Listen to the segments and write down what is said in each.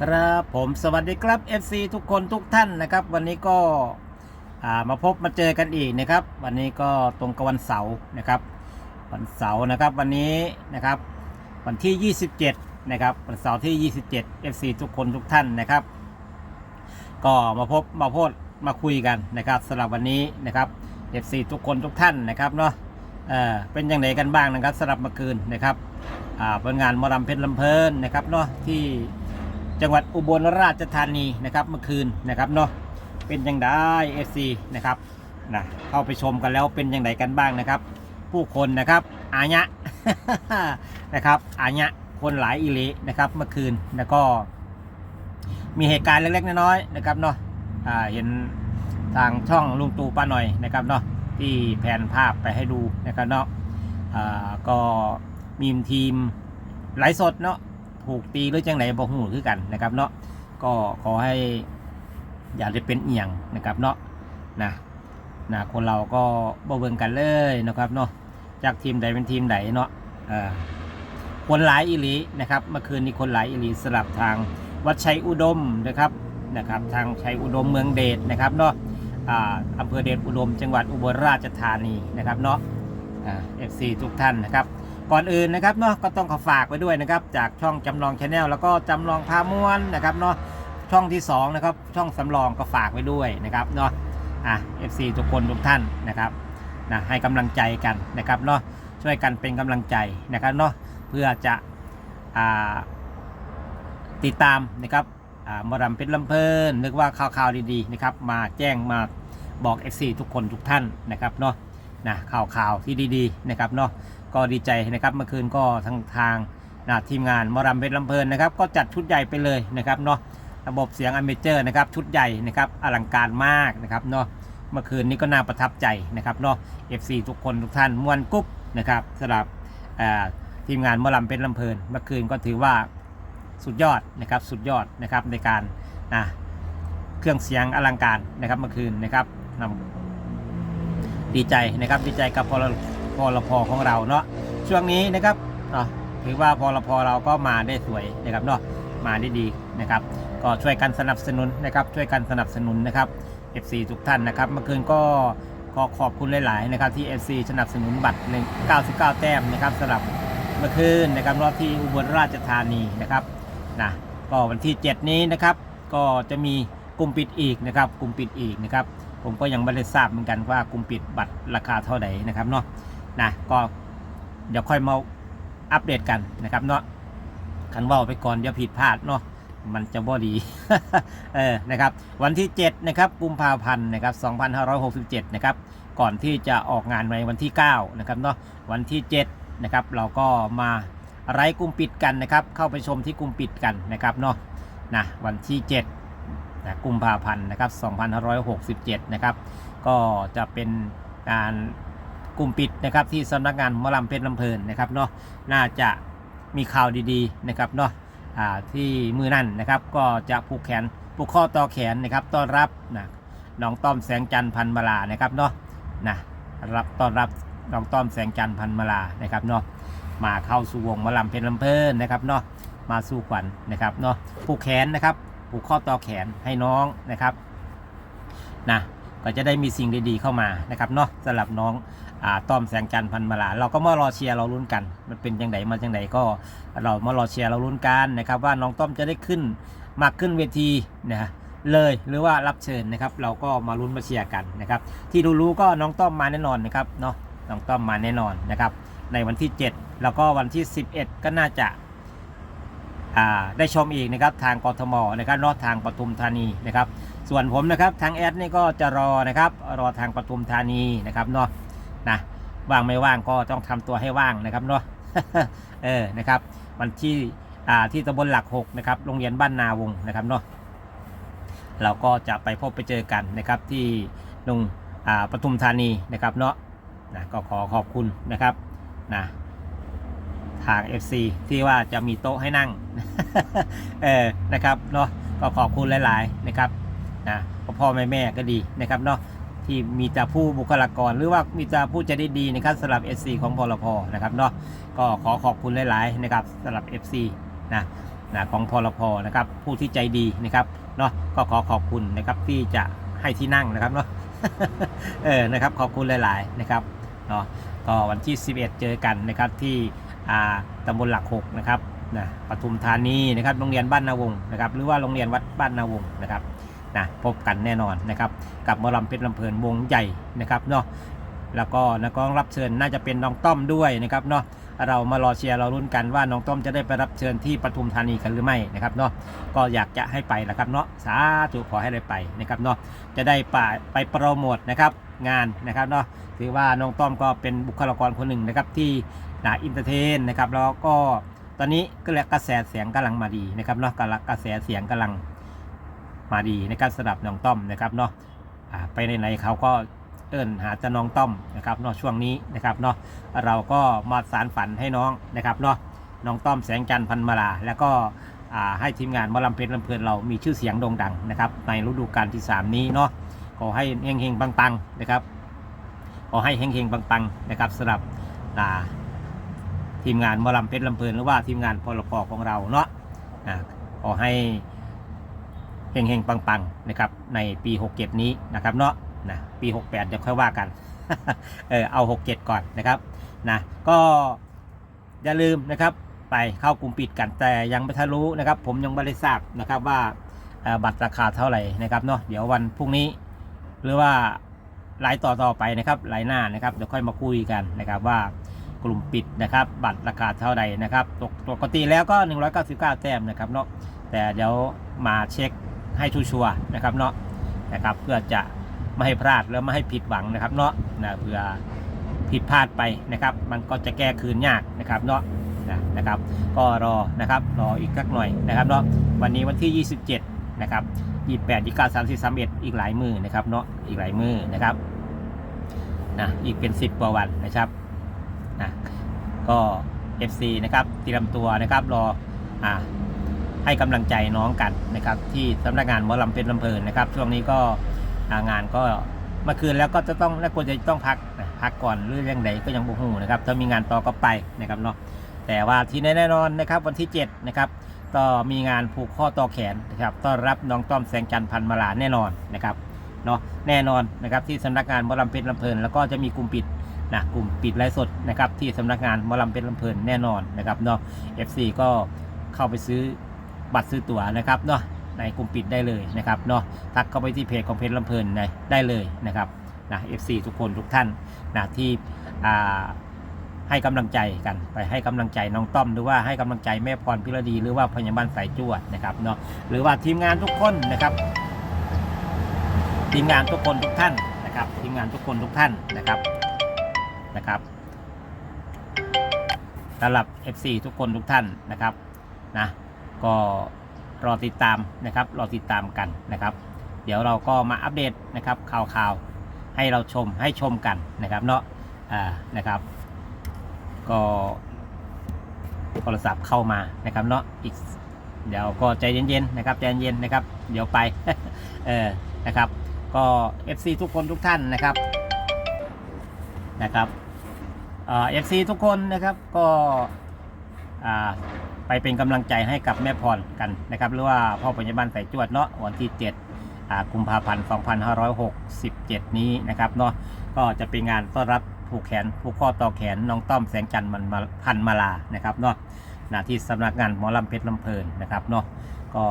ครับผมสวัสดีครับ FC ทุกคนทุกท่านนะครับ วันนี้ก็ามาพบมาเจอกันอีกนะครับ วันนี้ก็ตรงกับวันเสาร์นะครับ วันเสาร์นะครับวันนี้นะครับ วันที่ 27 นะครับวันเสาร์ที่ 27 FC ทุกคนทุกท่านนะครับ ก็มาพบมาพูดมาคุยกันนะครับสำหรับวันนี้นะครับ FC ทุกคนทุกท่านนะครับเนาะเออเป็นยังไงกันบ้างนะครับสำหรับเมื่อคืนนะครับอ่าผลงานมอลำเพชรลำเพลินนะครับเนาะที่ จังหวัดอุบลราชธานีนะครับเมื่อคืนนะครับเนาะเป็นยังไงเอฟซีนะครับนะเข้าไปชมกันแล้วเป็นยังไงกันบ้างนะครับ ผู้คนนะครับอาญะนะครับอาญะคนหลายอิเลนะครับเมื่อคืนแล้วก็ มีเหตุการณ์เล็กๆน้อยๆนะครับเนาะเห็นทางช่องลุงตู่ป้าหน่อยนะครับเนาะที่แผนภาพไปให้ดูนะครับเนาะก็มีทีมไลฟ์สดเนาะ ถูกตีหรือจังไหนบ่หูคือกันนะครับเนาะก็ขอให้อย่าได้เป็นเอียงนะครับเนาะนะนะคนเราก็บ่เบิ่งกันเลยนะครับเนาะจากทีมใดเป็นทีมใดเนาะคนหลายอิลีนะครับเมื่อคืนนี้คนหลายอิลีสลับทางวัดชัยอุดมนะครับนะครับ ทางชัยอุดมเมืองเดชนะครับเนาะอำเภอเดชอุดม จังหวัดอุบลราชธานีนะครับเนาะเอฟซีทุกท่านนะครับ ก่อนอื่นนะครับเนาะก็ต้องขอฝากไว้ด้วยนะครับจากช่องจำลองชาแนลแล้วก็จำลองพาม้วนนะครับเนาะช่องที่2นะครับช่องสำรองก็ฝากไว้ด้วยนะครับเนาะอะ FC ทุกคนทุกท่านนะครับนะให้กำลังใจกันนะครับเนาะช่วยกันเป็นกำลังใจนะครับเนาะเพื่อจะอติดตามนะครับอ่ามรำเป็นลำเพลินนึกว่าข่าวๆดีๆนะครับมาแจ้งมาบอก FC ทุกคนทุกท่านนะครับเนาะนะข่าวๆที่ดีๆนะครับเนาะ ก็ดีใจนะครับเมื่อคืนก็ทางทางนะทีมงานมารำเพชรลำเพลินนะครับก็จัดชุดใหญ่ไปเลยนะครับเนาะระบบเสียงอเมเจอร์นะครับชุดใหญ่นะครับอลังการมากนะครับเนาะเมื่อคืนนี้ก็น่าประทับใจนะครับเนาะ FC ทุกคนทุกท่านมวนกุ๊บนะครับสำหรับทีมงานมารำเพชรลำเพลิน เมื่อคืนก็ถือว่าสุดยอดนะครับสุดยอดนะครับในการนะเครื่องเสียงอลังการนะครับเมื่อคืนนะครับนำดีใจนะครับดีใจกับพล พลพของเราเนาะช่วงนี้นะครับเนาะถือว่าพลพเราก็มาได้สวยนะครับเนาะมาได้ดีนะครับ ก็ช่วยกันสนับสนุนนะครับ ช่วยกันสนับสนุนนะครับ FC ทุกท่านนะครับ เมื่อคืนก็ก็ขอบคุณหลาย ๆ นะครับที่ FC สนับสนุนบัตรใน99 แต้มนะครับสำหรับเมื่อคืนนะครับรอบที่อุบลราชธานีนะครับนะก็วันที่ 7 นี้นะครับ ก็จะมีกลุ่มปิดอีกนะครับ กลุ่มปิดอีกนะครับ ผมก็ยังไม่ได้ทราบเหมือนกันว่ากลุ่มปิดบัตรราคาเท่าไหร่นะครับเนาะ นะก็เดี๋ยวค่อยมาอัปเดตกันนะครับเนาะคันว่าไปก่อนเดี๋ยวผิดพลาดเนาะมันจะบ่ดีเออนะครับวันที่ 7 นะครับกุมภาพันธ์นะครับ2567 นะครับ ก่อนที่จะออกงานในวันที่ 9 นะครับเนาะวันที่ 7 นะครับ เราก็มาไร้กลุ่มปิดกันนะครับ เข้าไปชมที่กลุ่มปิดกันนะครับเนาะนะวันที่ 7 นะกุมภาพันธ์นะครับ2567 นะครับ ก็จะเป็นการ กลุ่มปิดนะครับที่สำนักงานมอลำเพชรลำเพลินนะครับเนาะน่าจะมีข่าวดีๆนะครับเนาะที่มือนั่นนะครับก็จะผูกแขนผูกข้อต่อแขนนะครับต้อนรับนะน้องต้อมแสงจันทร์พันมาลานะครับเนาะนะรับต้อนรับน้องต้อมแสงจันทร์พันมาลานะครับเนาะมาเข้าสู่วงมอลำเพชรลำเพลินนะครับเนาะมาสู่ขวัญนะครับเนาะผูกแขนนะครับผูกข้อต่อแขนให้น้องนะครับนะก็จะได้มีสิ่งดีๆเข้ามานะครับเนาะสำหรับน้อง อ่าต้อมแสงจันทร์พันมาลาเราก็มารอเชียร์เราลุ้นกัน มันเป็นยังไงมาจังไดก็เรามารอเชียร์เราลุ้นกันนะครับ ว่าน้องต้อมจะได้ขึ้นมาขึ้นเวทีนะฮะเลยหรือว่ารับเชิญนะครับ เราก็มาลุ้นมาเชียร์กันนะครับ ที่รู้ๆก็น้องต้อมมาแน่นอนนะครับเนาะน้องต้อมมาแน่นอนนะครับ ในวันที่ 7 แล้วก็วันที่ 11 ก็น่าจะได้ชมอีกนะครับทางกทมนะครับนอกทางปทุมธานีนะครับ ส่วนผมนะครับทางแอดนี่ก็จะรอนะครับรอทางปทุมธานีนะครับเนาะ นะว่างไม่ว่างก็ต้องทำตัวให้ว่างนะครับเนาะเออนะครับ วันที่อ่าที่ตำบลหลักหกนะครับโรงเรียนบ้านนาวงนะครับเนาะเราก็จะไปพบไปเจอกันนะครับที่ตรงอ่าปทุมธานีนะครับเนาะนะก็ขอขอบคุณนะครับนะทาง FC ที่ว่าจะมีโต๊ะให้นั่งเออนะครับเนาะก็ขอบคุณหลาย ๆ นะครับนะพ่อแม่แม่ก็ดีนะครับเนาะ ที่มีแต่ผู้บุคลากร หรือว่ามีแต่ผู้ใจะได้ดีนะครับสำหรับ FC ของพลพนะครับเนาะก็ขอขอบคุณหลายๆนะครับสำหรับ FC นะนะของพลพนะครับผู้ที่ใจดีนะครับเนาะก็ขอขอบคุณนะครับที่จะให้ที่นั่งนะครับเนาะเออนะครับขอบคุณหลาย ๆนะครับเนาะก็วันที่ 11 เจอกันนะครับที่อ่าตำบลหลักหกนะครับนะปทุมธานีนะครับโรงเรียนบ้านนาวงนะครับหรือว่าโรงเรียนวัดบ้านนาวงนะครับ นะพบกันแน่นอนนะครับกับมอลำเพชรลำเพลินวงใหญ่นะครับเนาะแล้วก็นักร้องรับเชิญน่าจะเป็นน้องต้อมด้วยนะครับเนาะเรามารอเชียร์เรารุ่นกันว่าน้องต้อมจะได้ไปรับเชิญที่ปทุมธานีกันหรือไม่นะครับเนาะก็อยากจะให้ไปนะครับเนาะสาธุขอให้ได้ไปนะครับเนาะจะได้ไปไปโปรโมทนะครับงานนะครับเนาะถือว่าน้องต้อมก็เป็นบุคลากรคนหนึ่งนะครับที่นาอินเตอร์เทนนะครับแล้วก็ตอนนี้ก็เรียกกระแสเสียงกำลังมาดีนะครับเนาะกำลังกระแสเสียงกำลัง มาดีในการสดับน้องต้อมนะครับเนาะไปไหนๆเขาก็เอิ้นหาจะน้องต้อมนะครับเนาะช่วงนี้นะครับเนาะเราก็มาสารฝันให้น้องนะครับเนาะน้องต้อมแสงจันทร์พันมาลา แล้วก็ให้ทีมงานมอลำเพชรลำเพลินเรามีชื่อเสียงโด่งดังนะครับในฤดูกาลที่ 3 นี้เนาะขอให้เฮงเฮงๆปังๆนะครับขอให้เฮงเฮงๆปังๆนะครับสำหรับทีมงานมอลำเพชรลำเพลินหรือว่าทีมงานพลปของเราเนาะขอให้ เฮงๆ ปังๆนะครับในปี 67 นี้นะครับเนาะนะปี 68 เดี๋ยวค่อยว่ากัน เออเอา 67 ก่อนนะครับนะก็อย่าลืมนะครับไปเข้ากลุ่มปิดกันแต่ยังไม่ทะลุนะครับ ผมยังไม่ได้ทราบนะครับว่าบัตรราคาเท่าไหร่นะครับเนาะเดี๋ยววันพรุ่งนี้ หรือว่าไลน์ต่อต่อไปนะครับไลน์หน้านะครับเดี๋ยวค่อยมาคุยกันนะครับว่ากลุ่มปิดนะครับ บัตรราคาเท่าไหร่นะครับปกติแล้วก็ 199 แต้มนะครับเนาะแต่เดี๋ยวมาเช็ค ให้ชัวร์นะครับเนาะนะครับเพื่อจะไม่ให้พลาดแล้วไม่ให้ผิดหวังนะครับเนาะนะเพื่อผิดพลาดไปนะครับ มันก็จะแก้คืนยากนะครับเนาะนะนะครับ ก็รอนะครับรออีกสักหน่อยนะครับเนาะวันนี้วันที่ 27 นะครับ28 29 30 31 อีกหลายมือนะครับเนาะอีกหลายมือนะครับนะอีกเป็น 10กว่าวันนะครับนะก็ FC นะครับเตรียมตัวนะครับรออ่า ให้กำลังใจน้องกันนะครับที่สำนักงานหมอลำเป็นลำเพลินนะครับ ช่วงนี้ก็งานก็เมื่อคืนแล้วก็จะต้องและควรจะต้องพักพักก่อนหรือยังไงก็ยังบุหูนะครับถ้ามีงานต่อก็ไปนะครับเนาะแต่ว่าที่แน่นอนนะครับวันที่7นะครับก็มีงานผูกข้อต่อแขนนะครับต้อนรับน้องต้อมแสงจันทร์พันมาลาแน่นอนนะครับเนาะแน่นอนนะครับที่สำนักงานหมอลำเป็นลำเพลิน แล้วก็จะมีกลุ่มปิดนะกลุ่มปิดไลฟ์สดนะครับที่สำนักงานหมอลำเป็นลำเพลินแน่นอนนะครับเนาะ FC ก็เข้าไปซื้อ บัตรซื้อตั๋วนะครับเนาะในกลุ่มปิดได้เลยนะครับเนาะทักเข้าไปที่เพจของเพจลำเพลินได้ได้เลยนะครับนะ FC ทุกคนทุกท่านนะที่อ่าให้กำลังใจกันไปให้กำลังใจน้องต้อมหรือว่าให้กำลังใจแม่พรพิรดี หรือว่าพยาบาลสายจวดนะครับเนาะหรือว่าทีมงานทุกคนนะครับทีมงานทุกคนทุกท่านนะครับทีมงานทุกคนทุกท่านนะครับนะครับสำหรับ FC ทุกคนทุกท่านนะครับนะ ก็รอติดตามนะครับ รอติดตามกันนะครับ เดี๋ยวเราก็มาอัปเดตนะครับข่าวๆให้เราชมให้ชมกันนะครับเนาะอ่านะครับ ก็โทรศัพท์เข้ามานะครับเนาะอีกเดี๋ยวก็ใจเย็นๆนะครับใจเย็นๆนะครับ เดี๋ยวไปเออนะครับ ก็ FC ทุกคนทุกท่านนะครับนะครับเอ่อฟซีทุกคนนะครับก็อ่า ไปเป็นกำลังใจให้กับแม่พรกันนะครับ หรือว่าพ่อพยาบาลใส่จวดเนาะวันที่ 7กุมภาพันธ์2567 นี้นะครับเนาะก็จะเป็นงานต้อนรับผูกแขนผูกข้อต่อแขนน้องต้อมแสงจันทร์มันมาพันมาลานะครับเนาะหน้าที่สำนักงานหมอลำเพชรลำเพลินนะครับเนาะก็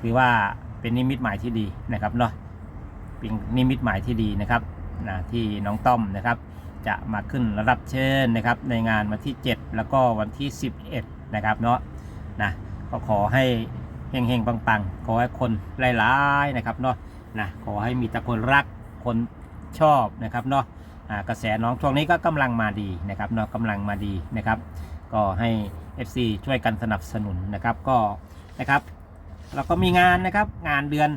ถือว่าเป็นนิมิตหมายที่ดีนะครับเนาะเป็นนิมิตหมายที่ดีนะครับนะที่น้องต้อมนะครับ จะมาขึ้นรับเชิญนะครับในงานวันที่ 7 แล้วก็วันที่ 11 นะครับเนาะนะก็ขอให้เฮงๆปังๆ ขอให้คนหลายๆนะครับเนาะนะขอให้มีแต่คนรักคนชอบนะครับเนาะกระแสน้องช่วงนี้ก็กำลังมาดีนะครับเนาะกำลังมาดีนะครับ ก็ให้ FC ช่วยกันสนับสนุนนะครับก็นะครับเราก็มีงานนะครับงานเดือน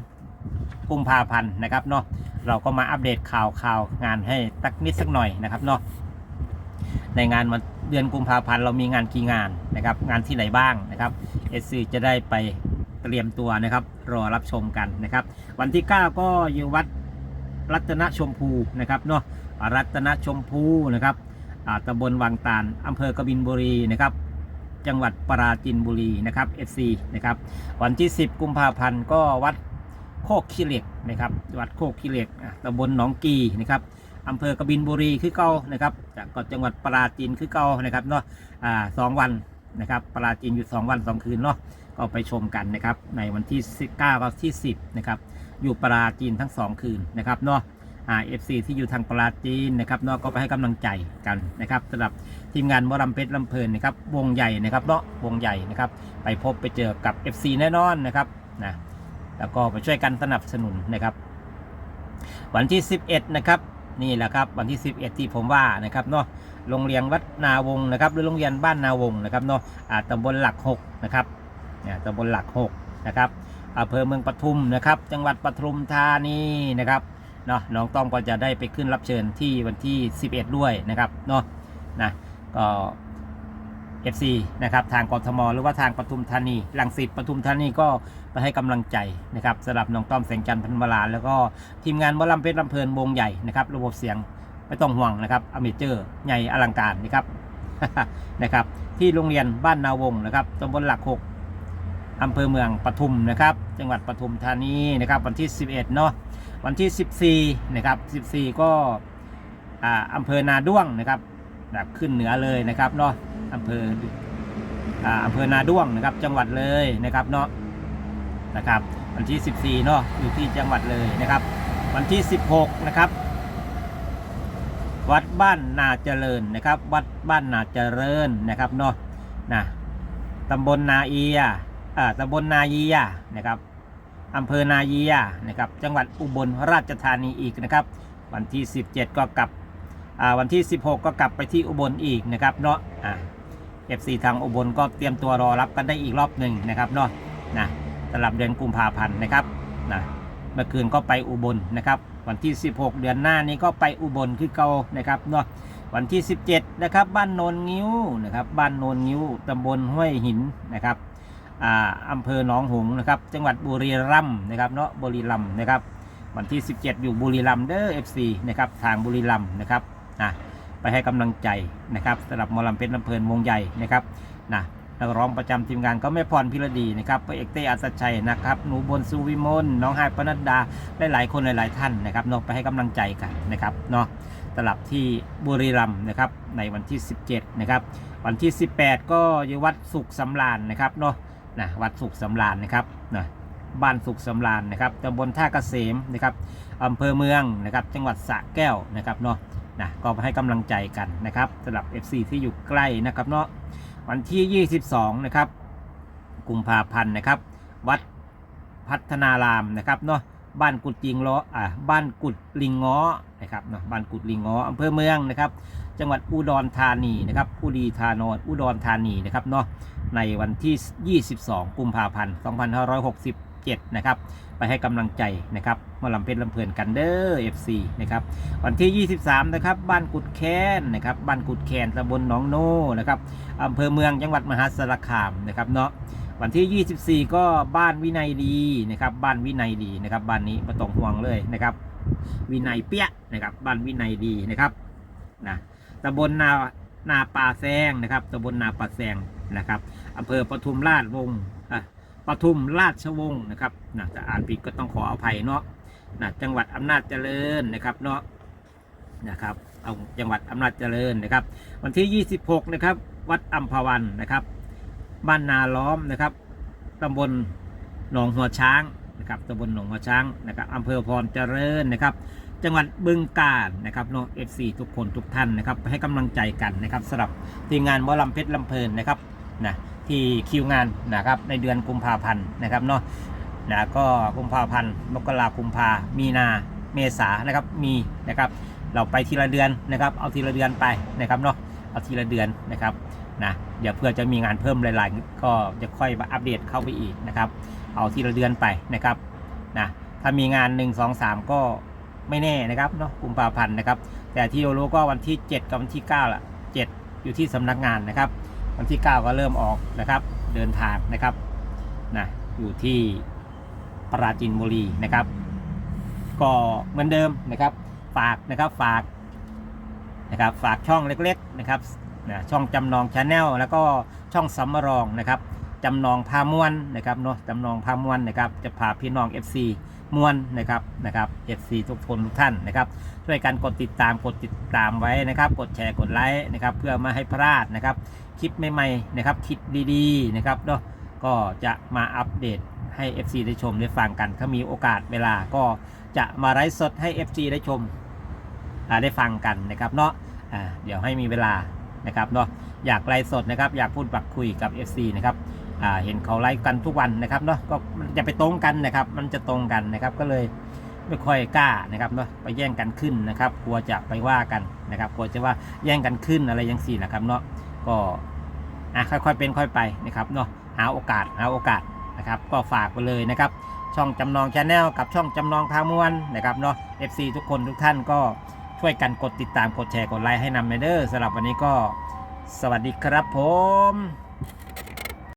กุมภาพันธ์นะครับเนาะเราก็มาอัปเดตข่าวข่าวงานให้ตักนิดสักหน่อยนะครับเนาะในงานวัน เดือนกุมภาพันธ์เรามีงานกี่งานนะครับ งานที่ไหนบ้างนะครับเอสซีจะได้ไปเตรียมตัวนะครับ รอรับชมกันนะครับ วันที่ 9 ก็อยู่วัดรัตนชมพูนะครับเนาะรัตนชมพูนะครับตำบลวังตาลอำเภอกบินบุรีนะครับ จังหวัดปราจีนบุรีนะครับ FC นะครับ วันที่ 10 กุมภาพันธ์ก็วัดโคกขี้เหล็กนะครับ วัดโคกขี้เหล็กตำบลหนองกีนะครับ อำเภอกบินบุรีคือเก่านะครับ จากจังหวัดปราจีนคือเก่านะครับเนาะอ่าสองวันนะครับปราจีนอยู่ 2 วัน 2 คืนเนาะก็ไปชมกันนะครับในวันที่ 9 กับที่ 10นะครับอยู่ปราจีนทั้ง 2 คืนนะครับเนาะอ่าเอฟซีที่อยู่ทางปราจีนนะครับเนาะก็ไปให้กำลังใจกันนะครับสำหรับทีมงานมอลำเพชรลำเพลินนะครับวงใหญ่นะครับเนาะวงใหญ่นะครับไปพบไปเจอกับ FC แน่นอนนะครับนะแล้วก็ไปช่วยกันสนับสนุนนะครับ วันที่ 11 นะครับ นี่แหละครับวันที่ 11 ที่ผมว่านะครับเนาะโรงเรียนวัดนาวงนะครับหรือโรงเรียนบ้านนาวงนะครับเนาะอ่าตำบลหลัก6นะครับเนี่ยตำบลหลัก6นะครับอำเภอเมืองปทุมนะครับ จังหวัดปทุมธานีนะครับเนาะน้องต้องก็จะได้ไปขึ้นรับเชิญที่วันที่ 11 ด้วยนะครับเนาะนะก็ FC นะครับทางกทมหรือว่าทางปทุมธานีลังสิตปทุมธานีก็ไปให้กำลังใจนะครับสำหรับน้องต้อมแสงจันทร์พันวลาแล้วก็ทีมงานวอลลัมเพชรลำเพลินวงใหญ่นะครับระบบเสียงไม่ต้องห่วงนะครับอเมเจอร์ใหญ่อลังการนะครับนะครับที่โรงเรียนบ้านนาวงนะครับตำบลหลักหกอำเภอเมืองปทุมนะครับ จังหวัดปทุมธานีนะครับวันที่ 11เนาะวันที่ 14นะครับ14 ก็อ่าอำเภอนาด้วงนะครับแบบขึ้นเหนือเลยนะครับเนาะ อำเภออ่าอำเภอนาด้วงนะครับ จังหวัดเลยนะครับเนาะนะครับวันที่ 14เนาะอยู่ที่จังหวัดเลยนะครับ วันที่ 16 นะครับ วัดบ้านนาเจริญนะครับ วัดบ้านนาเจริญนะครับเนาะนะตำบลนาเอียอ่าตำบลนาเยียนะครับอำเภอนาเยียนะครับ จังหวัดอุบลราชธานีอีกนะครับ วันที่ 17 ก็กลับอ่าวันที่ 16 ก็กลับไปที่อุบลอีกนะครับเนาะอ่า FC ทางอุบลก็เตรียมตัวรอรับกันได้อีกรอบหนึ่งนะครับเนาะนะสำหรับเดือนกุมภาพันธ์นะครับนะเมื่อคืนก็ไปอุบลนะครับ วันที่ 16 เดือนหน้านี้ก็ไปอุบลคือเก่านะครับเนาะวันที่ 17นะครับบ้านโนนงิ้วนะครับบ้านโนนงิ้วตำบลห้วยหินนะครับอ่าอำเภอหนองหงส์นะครับ จังหวัดบุรีรัมย์นะครับเนาะบุรีรัมย์นะครับ วันที่ 17 อยู่บุรีรัมย์เด้อ FC นะครับทางบุรีรัมย์นะครับนะ ไปให้กำลังใจนะครับสำหรับมอลำเพชรลำเพลินวงใหญ่นะครับนะนักร้องประจำทีมงานก็แม่พรพิรดีนะครับพระเอกเต้อัศชัยนะครับหนูบนสุวิมลน้องไฮายปนัดดาหลายๆคนหลาย ๆ ท่านนะครับเนาะไปให้กำลังใจกันนะครับเนาะสำหรับที่บุรีรัมย์นะครับในวันที่ 17นะครับวันที่ 18 ก็อยู่วัดสุขสำราญนะครับเนาะนะวัดสุขสำราญนะครับนะบ้านสุขสำราญนะครับตำบลท่าเกษมนะครับอำเภอเมืองนะครับจังหวัดสระแก้วนะครับเนาะ นะก็ให้กำลังใจกันนะครับสำหรับ FC ที่อยู่ใกล้นะครับเนาะวันที่ 22 นะครับกุมภาพันธ์นะครับ วัดพัฒนารามนะครับเนาะบ้านกุดจิงล้ออ่าบ้านกุดลิงง้อนะครับเนาะบ้านกุดลิงง้ออำเภอเมืองนะครับ จังหวัดอุดรธานีนะครับอุดีธานนอุดรธานีนะครับเนาะในวันที่ 22 กุมภาพันธ์ 7 นะครับ ไปให้กำลังใจนะครับมาลำเพชรลำเพลินกันเดอร์ FC นะครับ วันที่ 23 นะครับ บ้านกุดแคนนะครับ บ้านกุดแคนตำบลหนองโนนะครับอำเภอเมืองจังหวัดมหาสารคามนะครับเนาะวันที่ 24 ก็บ้านวินัยดีนะครับ บ้านวินัยดีนะครับ บ้านนี้ม่ต้องห่วงเลยนะครับ วินัยเปี้ยนะครับ บ้านวินัยดีนะครับนะตำบลนานาป่าแซงนะครับตำบลนาป่าแซงนะครับอำเภอปทุมราชวงศ์ ปทุมราชวงศ์นะครับนะจะอ่านผิดก็ต้องขออภัยเนาะนะจังหวัดอำนาจเจริญนะครับเนาะนะครับเอาจังหวัดอำนาจเจริญนะครับ วันที่ 26 นะครับ วัดอัมพวันนะครับ บ้านนาล้อมนะครับตำบลหนองหัวช้างนะครับตำบลหนองหัวช้างนะครับอำเภอพรเจริญนะครับ จังหวัดบึงกาฬนะครับเน้องเอฟซีทุกคนทุกท่านนะครับให้กำลังใจกันนะครับสำหรับทีมงานมอลำเพชรลำเพลินนะครับนะ ที่คิวงานนะครับในเดือนกุมภาพันธ์นะครับเนาะนะก็กุมภาพันธ์มกรากุมภามีนาเมษานะครับมีนะครับเราไปทีละเดือนนะครับ เอาทีละเดือนไปนะครับเนาะเอาทีละเดือนนะครับนะเดี๋ยวเพื่อจะมีงานเพิ่มหลายๆ ก็จะค่อยมาอัปเดตเข้าไปอีกนะครับ เอาทีละเดือนไปนะครับนะถ้ามีงาน 1 2 3 ก็ไม่แน่นะครับเนาะกุมภาพันธ์นะครับ แต่ที่เรารู้ก็วันที่ 7 กับวันที่9ละ7 อยู่ที่สำนักงานนะครับ วันที่ 9 ก็เริ่มออกนะครับเดินทางนะครับนะอยู่ที่ปราจินบุรีนะครับ ก็เหมือนเดิมนะครับ ฝากนะครับฝากนะครับฝากช่องเล็กๆนะครับนะช่องจำนองชาแนลแล้วก็ช่องสำรองนะครับ จำนองพามวนนะครับเนาะจำนองพามวนนะครับจะพาพี่น้อง FC มวนนะครับนะครับ FC ทุกคนทุกท่านนะครับช่วยกันกดติดตามกดติดตามไว้นะครับ กดแชร์กดไลค์นะครับ เพื่อไม่ให้พลาดนะครับคลิปใหม่ๆนะครับคลิปดีๆนะครับเนาะก็จะมาอัปเดตให้ FC ได้ชมได้ฟังกัน ถ้ามีโอกาสเวลาก็จะมาไลฟ์สดให้ FC ได้ชมได้ฟังกันนะครับเนาะอ่าเดี๋ยวให้มีเวลานะครับเนาะอยากไลฟ์สดนะครับ อยากพูดบักคุยกับ FC นะครับ เห็นเขาไลฟ์กันทุกวันนะครับเนาะก็จะไปตรงกันนะครับ มันจะตรงกันนะครับก็เลยไม่ค่อยกล้านะครับเนาะไปแย่งกันขึ้นนะครับกลัวจะไปว่ากันนะครับกลัวจะว่าแย่งกันขึ้นอะไรยังสี่นะครับเนาะก็อะค่อยๆเป็นค่อยไปนะครับเนาะหาโอกาสหาโอกาสนะครับก็ฝากไปเลยนะครับ ช่องจำนองชาแนลกับช่องจำนองพามวนนะครับเนาะ FC ทุกคนทุกท่านก็ช่วยกันกดติดตามกดแชร์กดไลค์ให้นำเมเดอร์สำหรับวันนี้ก็สวัสดีครับผม